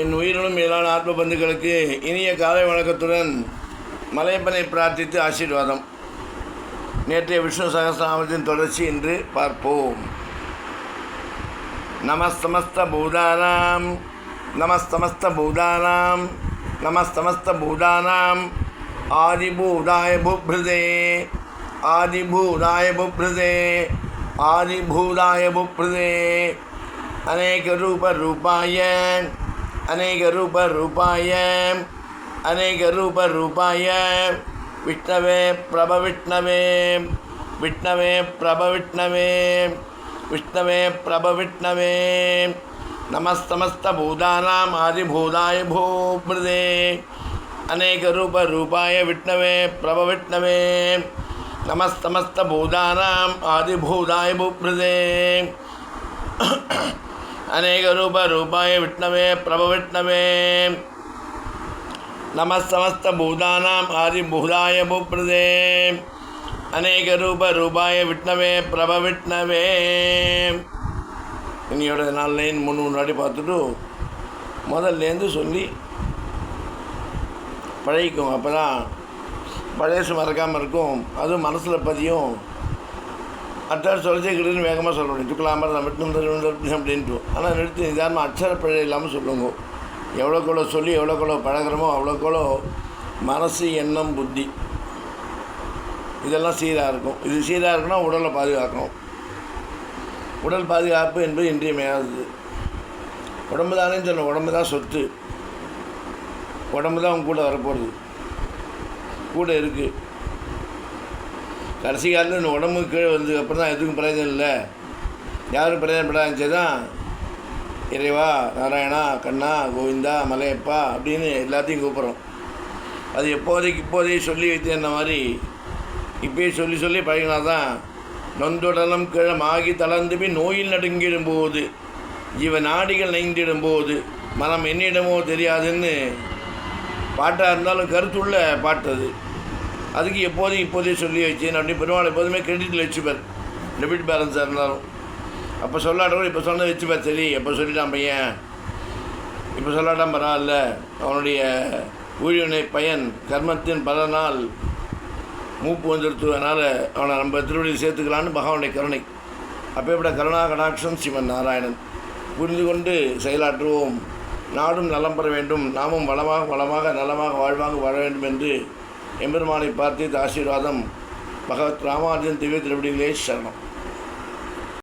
என் உயிரினும் மேலான ஆத்ம பந்துக்களுக்கு இனிய காலை வணக்கத்துடன் மலையப்பனை பிரார்த்தித்து ஆசீர்வாதம் நேற்றைய விஷ்ணு சகசிரநாமத்தின் தொடர்ச்சி என்று பார்ப்போம் நமஸ்தமஸ்த பூதானாம் நமஸ்தமஸ்த பூதானாம் நமஸ்தமஸ்த பூதானாம் ஆதிபூதாய புப்ருதே ஆதிபூதாய புப்ருதே ஆதிபூதாய புப்ருதே अनेकरूपरूपाय अनेकरूपरूपाय। अनेकरूपरूपाय। विष्णवे प्रभविष्णवे। विष्णवे प्रभविष्णवे। विष्णवे प्रभविष्णवे। नमस्तमस्तभूतानाम् आदिभूताय भूमृदे अनेकरूपरूपाय विष्णवे प्रभविष्णवे। नमस्तमस्तभूतानाम् आदिभूताय भूमृदे ಅನೇಕ ರೂಪ ರೂಪಾಯ ವಿಷ್ಣವೇ ಪ್ರಭವಿಷ್ಣವೇ ನಮಃ ಸಮಸ್ತ ಭೂತಾನಾಂ ಆದಿಭೂತಾಯ ಭೂಪ್ರದೇ ಅನೇಕ ರೂಪ ರೂಪಾಯ ವಿಷ್ಣವೇ ಪ್ರಭವಿಷ್ಣವೇ இன்னையோட நாலு லைன் மூணு மூணு வாட்டி பார்த்துட்டு முதல்லேருந்து சொல்லி பழகிக்கும் அப்போ தான் பழையசு மறக்காமல் இருக்கும். அதுவும் மனசில் பதியும். அட்டார் சொல்லிச்சே வேகமாக சொல்ல முடியும். துக்கலாமல் நம்ம விட்டு அப்படின்ட்டு ஆனால் நிறுத்தி நிதானமாக அச்சர பிழை இல்லாமல் சொல்லுங்க எவ்வளோக்கெவ்வளோ சொல்லி எவ்வளோக்கெவ்வளோ பழகிறோமோ அவ்வளோக்கெவ்வளோ மனசு எண்ணம் புத்தி. இதெல்லாம் சீராக இருக்கும். இது சீராக இருக்குன்னா உடலை பாதுகாக்கணும். உடல் பாதுகாப்பு என்பது இன்றியமையாதது. உடம்பு தானே சொன்ன உடம்பு தான் சொத்து. உடம்பு தான் அவங்க கூட வரப்போகிறது கூட இருக்குது கடைசி காலத்தில் உடம்பு கீழே வந்து அப்புறம் தான் எதுக்கும் பிரயோஜனம் இல்லை. யாரும் பிரயோஜனப்படாச்சு தான் இறைவா நாராயணா கண்ணா கோவிந்தா மலையப்பா அப்படின்னு எல்லாத்தையும் கூப்பிட்றோம். அது எப்போதைக்கு இப்போதைக்கு சொல்லி வைத்து மாதிரி இப்பயே சொல்லி சொல்லி பழகினா தான் நொந்துடலம் கிழமாகி தளர்ந்துமே நோயில் நடுங்கிடும் போது ஜீவ நாடிகள் நைந்திடும் போது மனம் என்னிடமோ தெரியாதுன்னு பாட்டாக இருந்தாலும் கருத்துள்ள பாட்டு அது. அதுக்கு எப்போதையும் இப்போதே சொல்லி வச்சேன். அப்படி பெருமாள் எப்போதுமே கிரெடிட்டில் வச்சுப்பார் டெபிட் பேலன்ஸாக இருந்தாலும். அப்போ சொல்லாட்டவர் இப்போ சொன்னதை வச்சுப்பார் சரி. எப்போ சொல்லிட்டான் பையன்? இப்போ சொல்லாட்டான் பரவாயில்ல. அவனுடைய ஊழியனை பையன் கர்மத்தின் பல நாள் மூப்பு வந்துடுத்துவதனால அவனை நம்ம திருவடியில் சேர்த்துக்கலான்னு பகவானுடைய கருணை. அப்பேற்பட்ட கருணா கடாட்சம் சிவன் நாராயணன். புரிந்து கொண்டு செயலாற்றுவோம். நாடும் நலம் பெற வேண்டும். நாமும் வளமாக வளமாக நலமாக வாழ்வாக வாழ வேண்டும் என்று எம்பெருமானை பார்த்து ஆசீர்வாதம் பகவத் ராமானுஜன் திவ்ய திருவடிகளே சரணம்.